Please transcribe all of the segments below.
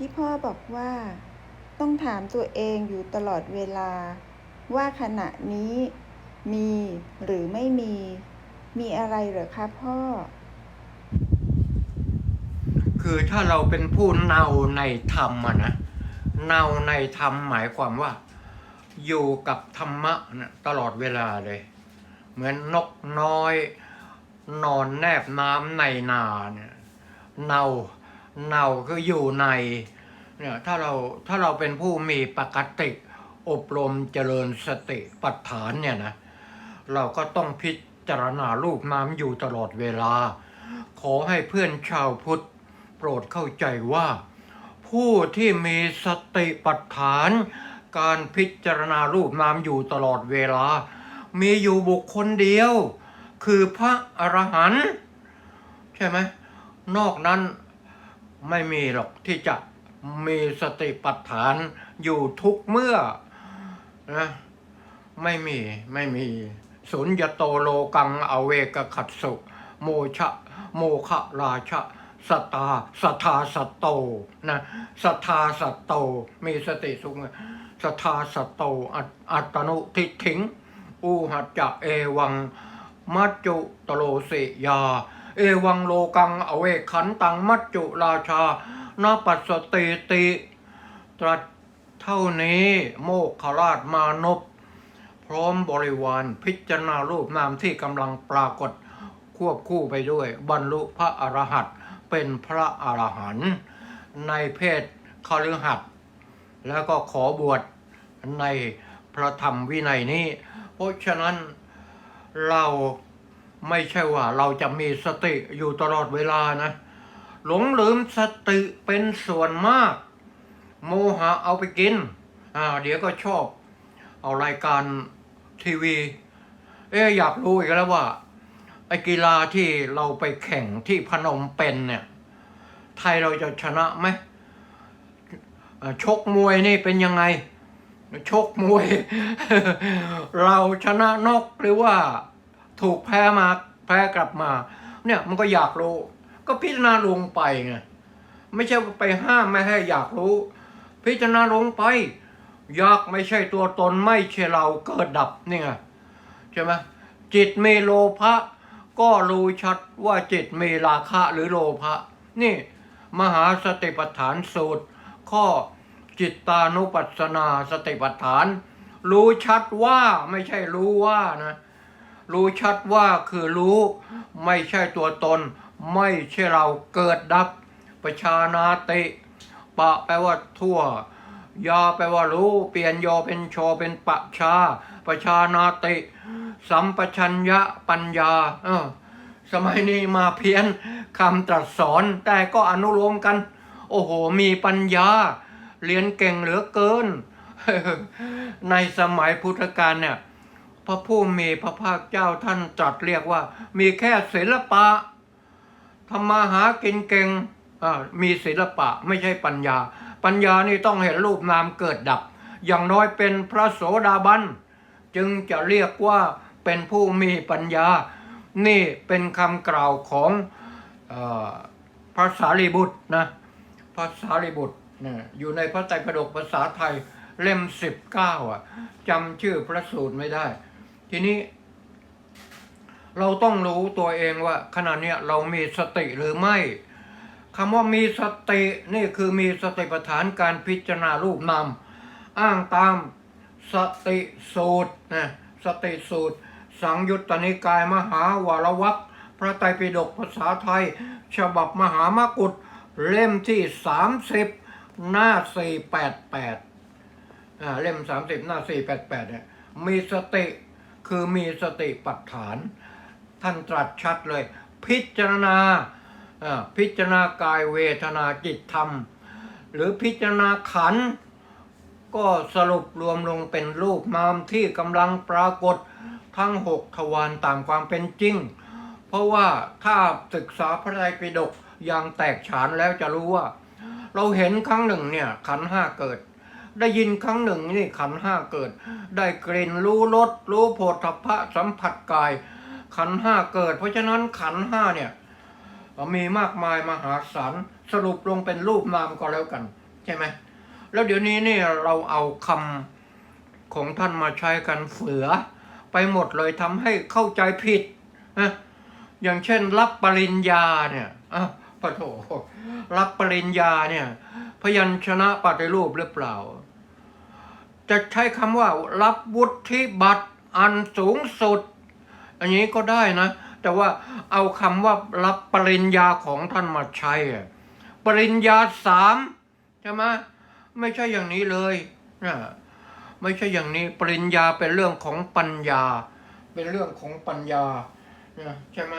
ที่พ่อบอกว่า ต้องถามตัวเองอยู่ตลอดเวลา ว่าขณะนี้ มีหรือไม่มี มีอะไรเหรอคะพ่อ คือถ้าเราเป็นผู้เนาในธรรมอะนะเนาในธรรมหมายความว่า อยู่กับธรรมะนะตลอดเวลาเลย เหมือนนกน้อย นอนแนบน้ำในนาเนี่ยเนา เนาคืออยู่ในเนี่ยถ้าเราถ้าเราเป็นผู้มีปกติอบรมเจริญสติปัฏฐานเนี่ยนะเราก็ต้องพิจารณารูปน้ำอยู่ตลอดเวลา ขอให้เพื่อนชาวพุทธโปรดเข้าใจว่า ผู้ที่มีสติปัฏฐาน การพิจารณารูปนามอยู่ตลอดเวลา มีอยู่บุคคลเดียว คือพระอรหันต์ใช่ไหมนอกนั้น ไม่มีหรอกที่จะมีสติปัฏฐานอยู่ทุกเมื่อนะไม่มีไม่มีสุญญโตโลกังอเวกขัดสุโมชะ โมคะราชะสตาสทาสตโตนะสทาสตโตมีสติสูงสทาสตโตอัตอัตตนุทิฏฐิงอูหัจจะเอวังมัจจุตโลสิยา เอวังโลกังอเวขันตังมัจจุราชานาปัสสติติ ตรัสเท่านี้โมกขราชมานพพร้อมบริวารพิจารณารูปนามที่กำลังปรากฏควบคู่ไปด้วย บรรลุพระอรหันต์เป็นพระอรหันต์ในเพศคฤหัสถ์แล้วก็ขอบวชในพระธรรมวินัยนี้ เพราะฉะนั้นเรา ไม่ใช่ว่าเราจะมีสติอยู่ตลอดเวลานะ หลงลืมสติเป็นส่วนมาก โมหะเอาไปกิน อ่า เดี๋ยวก็ชอบ เอารายการทีวี เอ๊อยากรู้อีกแล้วว่าไอ้กีฬาที่เราไปแข่งที่พนมเปญเนี่ย ไทยเราจะชนะไหมชกมวยนี่เป็นยังไง ชกมวย เราชนะนกหรือว่า ถูกแพ้มาแพ้กลับมา เนี่ยมันก็อยากรู้ ก็พิจารณาลงไปไงไม่ใช่ไปห้ามไม่ให้อยากรู้ พิจารณาลงไป อยากไม่ใช่ตัวตนไม่ใช่เราเกิดดับนี่ไงใช่ไหมจิตมีโลภะก็รู้ชัดว่าจิตมีราคะหรือโลภะนี่ มหาสติปัฏฐานสูตร ข้อจิตตานุปัสสนาสติปัฏฐาน รู้ชัดว่าไม่ใช่รู้ว่านะ รู้ชัดว่าคือรู้ ไม่ใช่ตัวตน ไม่ใช่เราเกิดดับ ประชานาติ ปะแปลว่าทั่วยาแปลว่ารู้ เปลี่ยนยอเป็นชอเป็นปะชา ประชานาติ สัมปชัญญะปัญญา เออ สมัยนี้มาเพี้ยนคำตรัสสอน แต่ก็อนุโลมกัน โอ้โห มีปัญญา เรียนเก่งเหลือเกิน ในสมัยพุทธกาลเนี่ย พระผู้มีพระภาคเจ้าท่านตรัสเรียกว่า มีแค่ศิลปะทำมาหากินเก่งมีศิลปะไม่ใช่ปัญญา ปัญญานี่ต้องเห็นรูปนามเกิดดับ อย่างน้อยเป็นพระโสดาบันจึงจะเรียกว่าเป็นผู้มีปัญญา นี่เป็นคำกล่าวของออพระสารีบุตรนะพระสารีบุตรอยู่ในพระไตรปิฎกภาษาไทยเล่มสิบเก้าอะจำชื่อพระสูตรไม่ได้ ทีนี้ เราต้องรู้ตัวเองว่า ขณะเนี้ยเรามีสติหรือไม่คำว่ามีสตินี่คือมีสติปัฏฐานการพิจารณารูปนามอ้างตามสติสูตรนะสติสูตร สังยุตตนิกายมหาวารวักพระไตรปิฎกภาษาไทย ฉบับมหามกุฏเล่มที่ 30 หน้า 488อ่าเล่ม 30 หน้า 488เนี่ยมีสติ คือมีสติปัฏฐาน ท่านตรัสชัดเลย พิจารณาพิจารณากายเวทนาจิตธรรม หรือพิจารณาขันก็สรุปรวมลงเป็นรูปนามที่กำลังปรากฏทั้งหกทวารตามความเป็นจริง เพราะว่าถ้าศึกษาพระไตรปิฎกอย่างแตกฉานแล้วจะรู้ว่า เราเห็นครั้งหนึ่งเนี่ยขันห้าเกิด ได้ยินครั้งหนึ่งนี่ขันห้าเกิด ได้กลิ่นรู้รสรู้โผฏฐัพพะสัมผัสกาย ขันห้าเกิด เพราะฉะนั้นขันห้าเนี่ยมีมากมายมหาศาลสรุปลงเป็นรูปนามก็แล้วกัน ใช่ไหมแล้วเดี๋ยวนี้นี่เราเอาคำของท่านมาใช้กันเฟือ ไปหมดเลยทำให้เข้าใจผิดนะอย่างเช่น รับปริญญาเนี่ยอะปะโถรับปริญญาเนี่ย พยัญชนะปฏิรูปหรือเปล่า จะใช้คำว่ารับวุฒิบัตรอันสูงสุด อันนี้ก็ได้นะ แต่ว่าเอาคำว่ารับปริญญาของท่านมาใช้ปริญญาสามใช่ไหมไม่ใช่อย่างนี้เลยนะไม่ใช่อย่างนี้ปริญญาเป็นเรื่องของปัญญา เป็นเรื่องของปัญญาเนี่ยใช่ไหม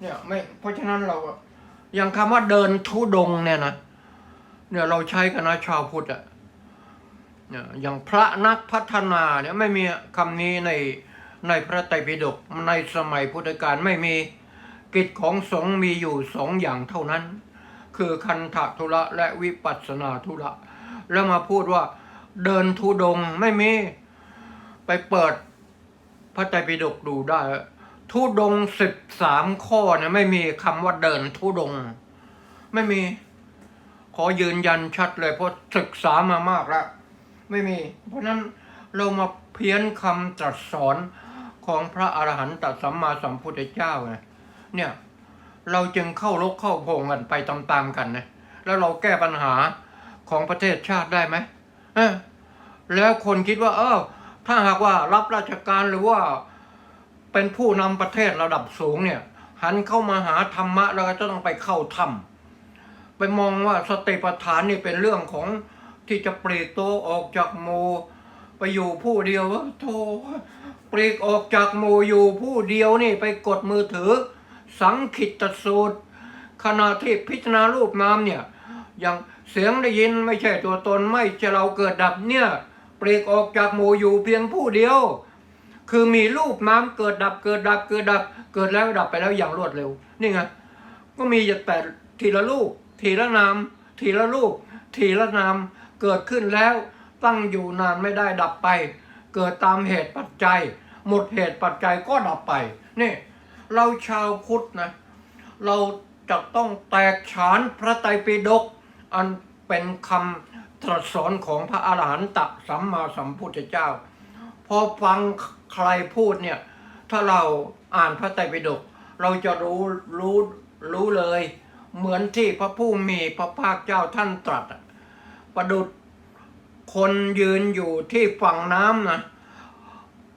เนี่ยไม่เพราะฉะนั้นเราอย่างคำว่าเดินทุดงเนี่ยนะ เนี่ยเราใช้กันนะชาวพุทธอะเนี่ยอย่างพระนักพัฒนาเนี่ยไม่มีคำนี้ในในพระไตรปิฎกในสมัยพุทธกาลไม่มีกิจของสงฆ์มีอยู่สองอย่างเท่านั้น คือคันธทุระและวิปัสนาธุระ แล้วมาพูดว่าเดินทุดงไม่มีไปเปิดพระไตรปิฎกดูได้ ทุดงสิบสามข้อเนี่ยไม่มีคำว่าเดินทุดง ไม่มี ขอยืนยันชัดเลยเพราะศึกษามามากแล้ว ไม่มี เพราะนั้นเรามาเพี้ยนคำตรัสสอนของพระอรหันตสัมมาสัมพุทธเจ้าไงเนี่ยเราจึงเข้ารกเข้าโพงกันไปตามๆกันนะแล้วเราแก้ปัญหาของประเทศชาติได้ไหมแล้วคนคิดว่า เออถ้าหากว่ารับราชการหรือว่าเป็นผู้นำประเทศระดับสูงเนี่ย หันเข้ามาหาธรรมะแล้วก็จะต้องไปเข้าถ้ำ ไปมองว่าสติปัฏฐานนี่เป็นเรื่องของที่จะปลีกตัวออกจากหมู่ไปอยู่ผู้เดียวโธ่ปลีกออกจากหมู่อยู่ผู้เดียวนี่ไปกดมือถือ สังขิตสูตร ขณะที่พิจารณารูปนามเนี่ยอย่างเสียงได้ยินไม่ใช่ตัวตนไม่ใช่เราเกิดดับเนี่ยปลีกออกจากหมู่อยู่เพียงผู้เดียว คือมีรูปนามเกิดดับเกิดดับเกิดดับ เกิดแล้วดับไปแล้วอย่างรวดเร็ว นี่ไงก็มีแต่ทีละรูป ทีละนาม ทีละรูป ทีละนาม เกิดขึ้นแล้ว ตั้งอยู่นานไม่ได้ดับไป เกิดตามเหตุปัจจัย หมดเหตุปัจจัยก็ดับไป นี่ เราชาวพุทธนะ เราจะต้องแตกฉานพระไตรปิฎกอันเป็นคำตรัสสอนของพระอาหารหันตสัมมาสัมพุทธเจ้า พอฟังใครพูดเนี่ย ถ้าเราอ่านพระไตรปิฎกเราจะรู้รู้รู้เลย เหมือนที่พระผู้มีพระภาคเจ้าท่านตรัส ประดุดคนยืนอยู่ที่ฝั่งน้ำนะ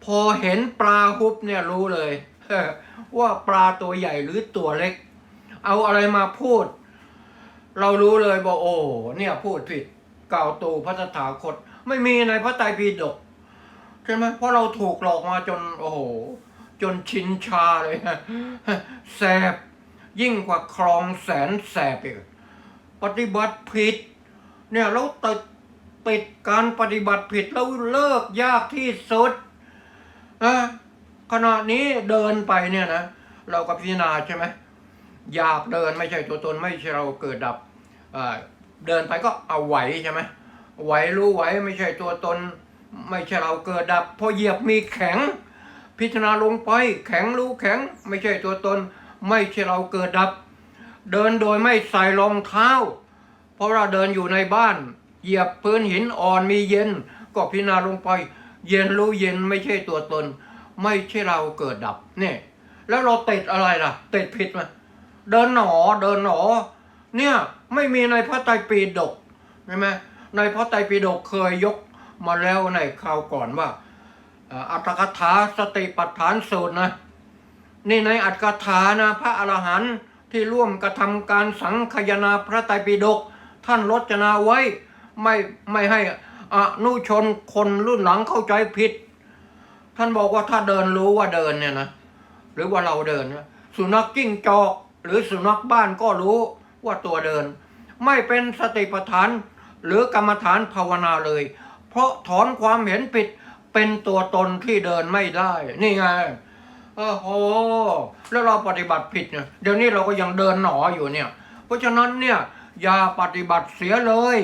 พอเห็นปลาฮุบเนี่ยรู้เลย ว่าปลาตัวใหญ่หรือตัวเล็ก เอาอะไรมาพูด เรารู้เลยบอกโอ้เนี่ยพูดผิดกล่าวตูพระตถาคต ไม่มีในพระไตรปิฎกใช่ไหมเพราะเราถูกหลอกมาจนโอ้โหจนชินชาเลยแสบ ยิ่งกว่าคลองแสนแสบอีกปฏิบัติผิด เนี่ยเราติดติดการปฏิบัติผิดแล้วเลิกยากที่สุดอะขณะนี้เดินไปเนี่ยนะเราก็พิจารณาใช่ไหมอยากเดินไม่ใช่ตัวตนไม่ใช่เราเกิดดับเดินไปก็เอาไหวใช่ไหมไหวรู้ไหวไม่ใช่ตัวตน ไม่ใช่เราเกิดดับพอเหยียบมีแข็ง พิจารณาลงไปแข็งรู้แข็ง ไม่ใช่ตัวตน ไม่ใช่เราเกิดดับ เดินโดยไม่ใส่รองเท้า เพราะเราเดินอยู่ในบ้าน เหยียบพื้นหินอ่อนมีเย็น ก็พิจารณาลงไป เย็นรู้เย็นไม่ใช่ตัวตน ไม่ใช่เราเกิดดับเนี่ยแล้วเราติดอะไรล่ะติดผิดไหมเดินหนอเดินหนอ เนี่ยไม่มีในพระไตรปิฎกใช่ไหมในพระไตรปิฎกเคยยกมาแล้วในคราวก่อนว่าอ่าอัตถกถาสติปัฏฐานสูตรนะ นี่ในอัตถกถานะพระอรหันต์ที่ร่วมกระทำการสังคายนาพระไตรปิฎกท่านรจนาไว้ไม่ไม่ให้อนุชนคนรุ่นหลังเข้าใจผิด ท่านบอกว่าถ้าเดินรู้ว่าเดินเนี่ยนะหรือว่าเราเดินนะสุนัขกิ้งจอก หรือสุนัขบ้านก็รู้ว่าตัวเดิน ไม่เป็นสติปัฏฐาน หรือกรรมฐานภาวนาเลย เพราะถอนความเห็นผิดเป็นตัวตนที่เดินไม่ได้ นี่ไง โอ้โห แล้วเราปฏิบัติผิดเนี่ย เดี๋ยวนี้เราก็ยังเดินหนออยู่เนี่ย เพราะฉะนั้นเนี่ย อย่าปฏิบัติเสียเลย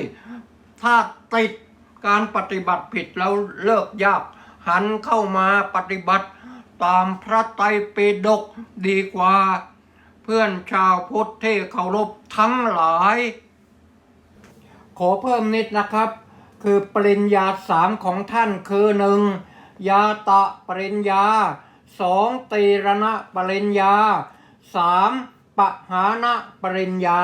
ถ้าติดการปฏิบัติผิดแล้วเลิกยาก หันเข้ามาปฏิบัติตามพระไตรปิฎกดีกว่า เพื่อนชาวพุทธที่เคารพทั้งหลาย ขอเพิ่มนิดนะครับ คือปริญญาสามของท่านคือหนึ่งยาตะปริญญา สองตีรณะปริญญาสามปหานะปริญญา